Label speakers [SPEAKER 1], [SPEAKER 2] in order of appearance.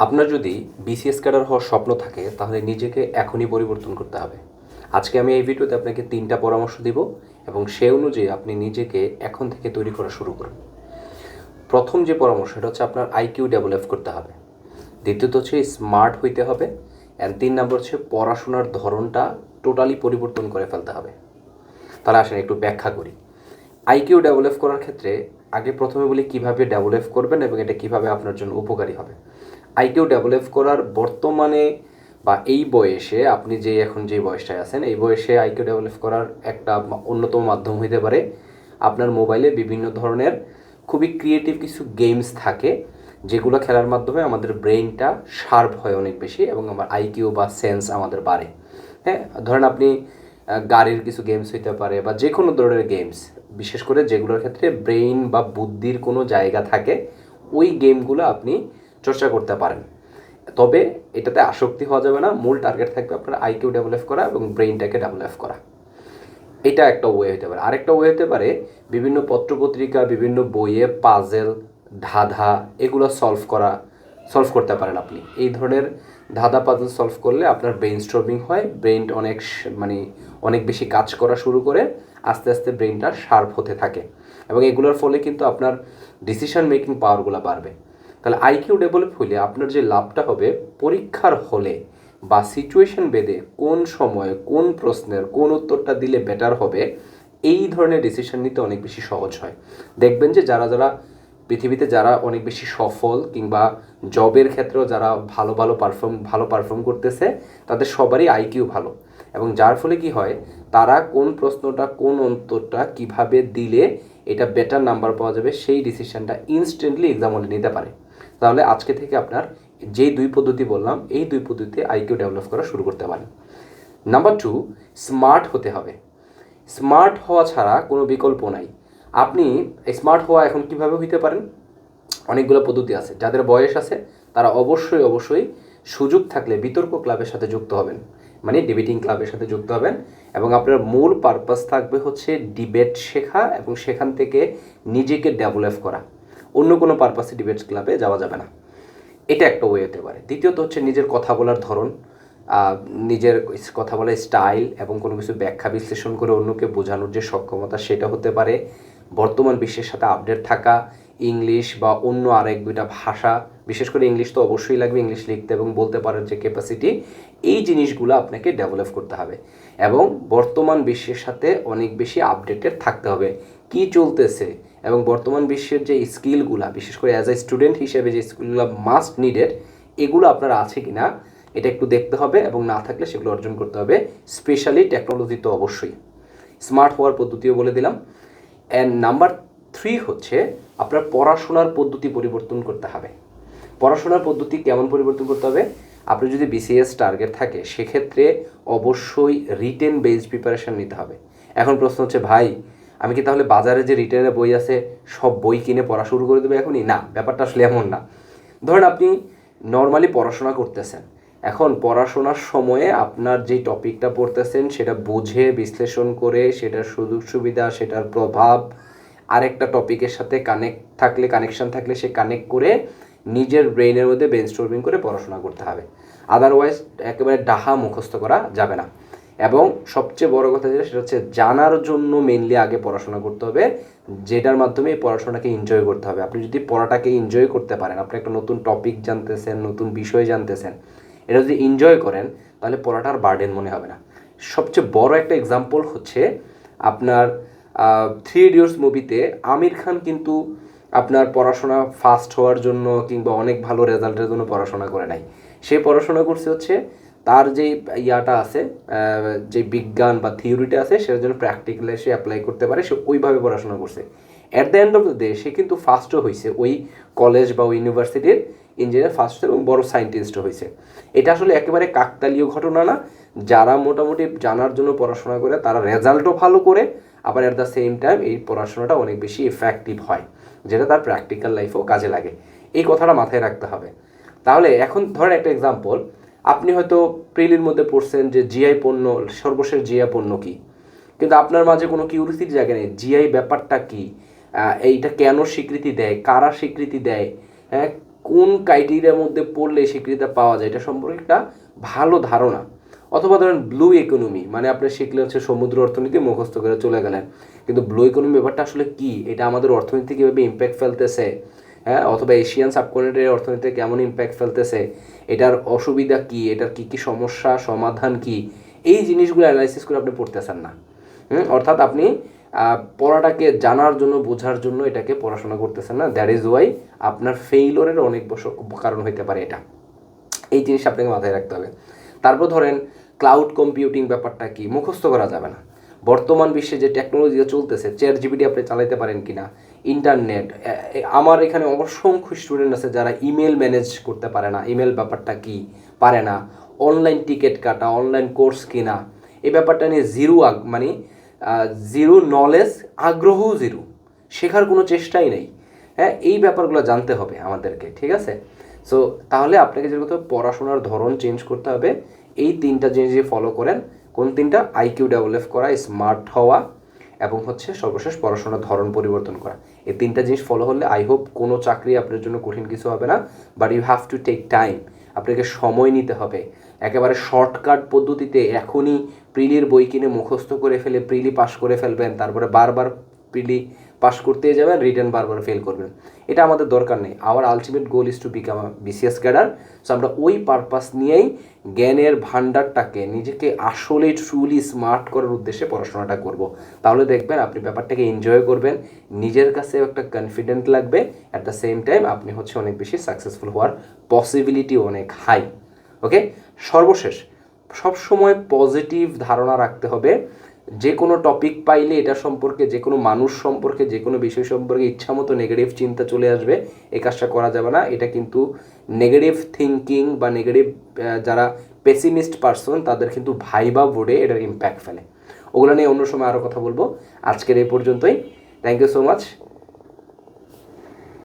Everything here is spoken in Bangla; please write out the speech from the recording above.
[SPEAKER 1] আপনার যদি বিসিএস ক্যাডার হওয়ার স্বপ্ন থাকে, তাহলে নিজেকে এখনই পরিবর্তন করতে হবে। আজকে আমি এই ভিডিওতে আপনাকে তিনটা পরামর্শ দিব এবং সে অনুযায়ী আপনি নিজেকে এখন থেকে তৈরি করা শুরু করুন। প্রথম যে পরামর্শ, সেটা হচ্ছে আপনার আইকিউ ডেভেলপ করতে হবে। দ্বিতীয়ত হচ্ছে স্মার্ট হইতে হবে। অ্যান্ড তিন নম্বর হচ্ছে পড়াশোনার ধরনটা টোটালি পরিবর্তন করে ফেলতে হবে। তাহলে আসেন একটু ব্যাখ্যা করি। আইকিউ ডেভেলপ করার ক্ষেত্রে আগে প্রথমে বলি কীভাবে ডেভেলপ করবেন এবং এটা কীভাবে আপনার জন্য উপকারী হবে। আইকিউ ডেভেলপ করার বর্তমানে বা এই বয়সে, আপনি যে এখন যে বয়সটায় আছেন, এই বয়সে আইকিউ ডেভেলপ করার একটা অন্যতম মাধ্যম হইতে পারে আপনার মোবাইলে বিভিন্ন ধরনের খুবই ক্রিয়েটিভ কিছু গেমস থাকে, যেগুলো খেলার মাধ্যমে আমাদের ব্রেইনটা শার্প হয় অনেক বেশি এবং আমার আইকিউ বা সেন্স আমাদের বাড়ে। হ্যাঁ ধরেন আপনি গাড়ির কিছু গেমস হইতে পারে বা যে কোনো ধরনের গেমস বিশেষ করে যেগুলোর ক্ষেত্রে ব্রেইন বা বুদ্ধির কোনো জায়গা থাকে, ওই গেমগুলো আপনি চর্চা করতে পারেন। তবে এটাতে আসক্তি হওয়া যাবে না, মূল টার্গেট থাকবে আপনার আইকিউ ডেভেলপ করা এবং ব্রেইনটাকে ডেভেলপ করা। এটা একটা ওয়ে হতে পারে। আরেকটা ওয়ে হতে পারে, বিভিন্ন পত্রপত্রিকা, বিভিন্ন বইয়ে পাজেল ধাঁধা এগুলো সলভ করা সলভ করতে পারেন আপনি। এই ধরনের ধাঁধা পাজেল সলভ করলে আপনার ব্রেইন স্ট্রমিং হয় ব্রেইন অনেক মানে অনেক বেশি কাজ করা শুরু করে, আস্তে আস্তে ব্রেইনটা শার্প হতে থাকে। এবং এগুলোর ফলে কিন্তু আপনার ডিসিশন মেকিং পাওয়ারগুলো বাড়বে। তাহলে আইকিউ ডেভেলপ হলে আপনার যে লাভটা হবে পরীক্ষার হলে বা সিচুয়েশন বেদে কোন সময়ে কোন প্রশ্নের কোন উত্তরটা দিলে বেটার হবে, এই ধরনের ডিসিশন নিতে অনেক বেশি সহজ হয়। দেখবেন যে যারা যারা পৃথিবীতে যারা অনেক বেশি সফল কিংবা জবের ক্ষেত্রেও যারা ভালো ভালো পারফর্ম ভালো পারফর্ম করতেছে, তাদের সবারই আইকিউ ভালো। এবং যার ফলে কি হয়, তারা কোন প্রশ্নটা, কোন উত্তরটা কীভাবে দিলে এটা বেটার নাম্বার পাওয়া যাবে, সেই ডিসিশনটা ইনস্ট্যান্টলি এক্সাম নিতে পারে। তাহলে আজকে থেকে আপনার যেই দুই পদ্ধতি বললাম, এই দুই পদ্ধতিতে আইকিউ ডেভেলপ করা শুরু করতে পারেন। নাম্বার টু স্মার্ট হতে হবে। স্মার্ট হওয়া ছাড়া কোনো বিকল্প নাই। আপনি স্মার্ট হওয়া এখন কীভাবে হইতে পারেন? অনেকগুলো পদ্ধতি আছে। যাদের বয়স আছে, তারা অবশ্যই অবশ্যই সুযোগ থাকলে বিতর্ক ক্লাবের সাথে যুক্ত হবেন। মানে ডিবেটিং ক্লাবের সাথে যুক্ত হবেন এবং আপনার মূল পারপাস থাকবে হচ্ছে ডিবেট শেখা এবং সেখান থেকে নিজেকে ডেভেলপ করা। অন্য কোনো পারপাসে ডিবেট ক্লাবে যাওয়া যাবে না। এটা একটা ওয়ে হতে পারে। দ্বিতীয়ত হচ্ছে নিজের কথা বলার ধরন নিজের কথা বলার স্টাইল এবং কোনো কিছু ব্যাখ্যা বিশ্লেষণ করে অন্যকে বোঝানোর যে সক্ষমতা সেটা হতে পারে। বর্তমান বিশ্বের সাথে আপডেট থাকা ইংলিশ বা অন্য আর এক দুইটা ভাষা, বিশেষ করে ইংলিশ তো অবশ্যই লাগবে ইংলিশ লিখতে এবং বলতে পারার যে ক্যাপাসিটি এই জিনিসগুলো আপনাকে ডেভেলপ করতে হবে। এবং বর্তমান বিশ্বের সাথে অনেক বেশি আপডেটেড থাকতে হবে। কি চলতেছে? এবং বর্তমান বিশ্বের যে স্কিলগুলা, বিশেষ করে অ্যাজ এ স্টুডেন্ট হিসেবে যে স্কিলগুলো মাস্ট নিডেড এগুলো আপনার আছে কি না এটা একটু দেখতে হবে এবং না থাকলে সেগুলো অর্জন করতে হবে। স্পেশালি টেকনোলজি তো অবশ্যই। স্মার্ট হওয়ার পদ্ধতিও বলে দিলাম। অ্যান্ড নাম্বার থ্রি হচ্ছে আপনার পড়াশোনার পদ্ধতি পরিবর্তন করতে হবে। পড়াশোনার পদ্ধতি কেমন পরিবর্তন করতে হবে? আপনি যদি বিসিএস টার্গেট থাকে, সেক্ষেত্রে অবশ্যই রিটেন বেসড প্রিপারেশন নিতে হবে। এখন প্রশ্ন হচ্ছে, ভাই আমি কি তাহলে বাজারে যে রিটেনের বই আছে, সব বই কিনে পড়া শুরু করে দেবে এখনই? না, ব্যাপারটা আসলে এমন না। ধরেন আপনি নর্মালি পড়াশোনা করতেছেন। এখন পড়াশোনার সময়ে আপনার যে টপিকটা পড়তেছেন, সেটা বুঝে, বিশ্লেষণ করে, সেটার সুযোগ সুবিধা, সেটার প্রভাব, আরেকটা টপিকের সাথে কানেক্ট থাকলে কানেকশান থাকলে, সে কানেক্ট করে নিজের ব্রেইনের মধ্যে ব্রেনস্টর্মিং করে পড়াশোনা করতে হবে। আদারওয়াইজ একেবারে ডাহা মুখস্থ করা যাবে না। এবং সবচেয়ে বড় কথা যেটা, সেটা হচ্ছে জানার জন্য মেনলি আগে পড়াশোনা করতে হবে, যেটার মাধ্যমে এই পড়াশোনাকে এনজয় করতে হবে। আপনি যদি পড়াটাকে এনজয় করতে পারেন, আপনি একটা নতুন টপিক জানতেছেন, নতুন বিষয় জানতেছেন, এটা যদি এনজয় করেন, তাহলে পড়াটার বার্ডেন মনে হবে না। সবচেয়ে বড় একটা এক্সাম্পল হচ্ছে আপনার থ্রি ইডিয়টস মুভিতে আমির খান কিন্তু আপনার পড়াশোনা ফাস্ট হওয়ার জন্য কিংবা অনেক ভালো রেজাল্টের জন্য পড়াশোনা করে নাই। সে পড়াশোনা করছে হচ্ছে তার যে ইয়াটা আছে যে বিজ্ঞান বা থিওরিটা আছে, সেটার জন্য প্র্যাকটিক্যালে সে অ্যাপ্লাই করতে পারে, সে ওইভাবে পড়াশোনা করছে। At the end of the day সে কিন্তু ফার্স্টও হয়েছে ওই কলেজ বা ওই ইউনিভার্সিটির ইঞ্জিনিয়ার ফার্স্ট এবং বড় সায়েন্টিস্টও হয়েছে এটা আসলে একেবারে কাকতালীয় ঘটনা না। যারা মোটামুটি জানার জন্য পড়াশোনা করে, তারা রেজাল্টও ভালো করে, আবার অ্যাট দ্য সেম টাইম এই পড়াশোনাটা অনেক বেশি এফেক্টিভ হয়, যেটা তার প্র্যাকটিক্যাল লাইফেও কাজে লাগে। এই কথাটা মাথায় রাখতে হবে। তাহলে এখন ধরেন একটা এক্সাম্পল আপনি হয়তো প্রিলির মধ্যে পড়ছেন যে জিআই পণ্য, সর্বশেষ জিআই পণ্য কী? কিন্তু আপনার মাঝে কোনো কিউরিসির জায়গা নেই জিআই ব্যাপারটা কি? এইটা কেন স্বীকৃতি দেয়? কারা স্বীকৃতি দেয়? হ্যাঁ কোন ক্রাইটেরিয়ার মধ্যে পড়লে স্বীকৃতিটা পাওয়া যায়? এটা সম্পর্কে একটা ভালো ধারণা। অথবা ধরেন ব্লু ইকোনমি মানে আপনি শিখলে হচ্ছে সমুদ্র অর্থনীতি মুখস্থ করে চলে গেলেন। কিন্তু ব্লু ইকোনমি ব্যাপারটা আসলে কি? এটা আমাদের অর্থনীতি কীভাবে ইম্প্যাক্ট ফেলতেছে? হ্যাঁ? অথবা এশিয়ান সাবকন্টিনেন্টের অর্থনীতিতে কেমন ইম্প্যাক্ট ফেলতেছে? এটার অসুবিধা কি? এটার কি কি সমস্যা? সমাধান কি? এই জিনিসগুলো অ্যানালাইসিস করে আপনি পড়তেছেন না। অর্থাৎ আপনি পড়াটাকে জানার জন্য, বোঝার জন্য এটাকে পড়াশোনা করতেছেন না। দ্যাট ইজ ওয়াই আপনার ফেইলরের অনেক কারণ হইতে পারে এটা। এই জিনিস আপনাকে মাথায় রাখতে হবে। তারপর ধরেন ক্লাউড কম্পিউটিং ব্যাপারটা কি? মুখস্থ করা যাবে না। বর্তমান বিশ্বে যে টেকনোলজি চলতেছে চেয়ার জিবিটি আপনি চালাতে পারেন কি না ইন্টারনেট আমার এখানে অসংখ্য স্টুডেন্ট আছে যারা ইমেল ম্যানেজ করতে পারে না ইমেল ব্যাপারটা কি, পারে না অনলাইন টিকিট কাটা অনলাইন কোর্স কিনা, এই ব্যাপারটা নিয়ে জিরো আগ মানে জিরো নলেজ আগ্রহও জিরো শেখার কোনো চেষ্টাই নেই হ্যাঁ এই ব্যাপারগুলো জানতে হবে আমাদেরকে, ঠিক আছে? সো তাহলে আপনাকে যে পড়াশোনার ধরন চেঞ্জ করতে হবে, এই তিনটা জিনিস ফলো করেন কোন তিনটা? আইকিউ ডেভেলপ করা স্মার্ট হওয়া এবং হচ্ছে সর্বশেষ পড়াশোনার ধরন পরিবর্তন করা। এই তিনটা জিনিস ফলো হলে আই হোপ কোনো চাকরি আপনার জন্য কঠিন কিছু হবে না but you have to take time আপনাকে সময় নিতে হবে। একেবারে শর্টকাট পদ্ধতিতে এখনই প্রিলির বই কিনে মুখস্থ করে ফেলে, প্রিলি পাস করে ফেলবেন, তারপরে বারবার প্রিলি পাস করতে যাবেন, রিটার্ন বারবার ফেল করবেন। এটা আমাদের দরকার নেই। Our ultimate goal is to become BCS cadre so আমরা ওই পারপাস নিয়েই জ্ঞানের ভাণ্ডারটাকে, নিজেকে আসলে ট্রুলি স্মার্ট করার উদ্দেশ্যে পড়াশোনাটা করব। তাহলে দেখবেন আপনি ব্যাপারটাকে এনজয় করবেন, নিজের কাছে একটা কনফিডেন্ট লাগবে অ্যাট দ্য সেম টাইম আপনি হচ্ছে অনেক বেশি সাকসেসফুল হওয়ার পসিবিলিটি অনেক হাই ওকে সর্বশেষ, সবসময় পজিটিভ ধারণা রাখতে হবে যে কোনো টপিক পাইলে এটা সম্পর্কে, যে কোনো মানুষ সম্পর্কে, যে কোনো বিষয় সম্পর্কে ইচ্ছামতো নেগেটিভ চিন্তা চলে আসবে এই কাজটা করা যাবে না। এটা কিন্তু নেগেটিভ থিঙ্কিং বা নেগেটিভ যারা পেসিমিস্ট পার্সন তাদের কিন্তু ভাইবা বোর্ডে এটার ইম্প্যাক্ট ফেলে। ওগুলো নিয়ে অন্য সময় আরও কথা বলব। আজকের এই পর্যন্তই। Thank you so much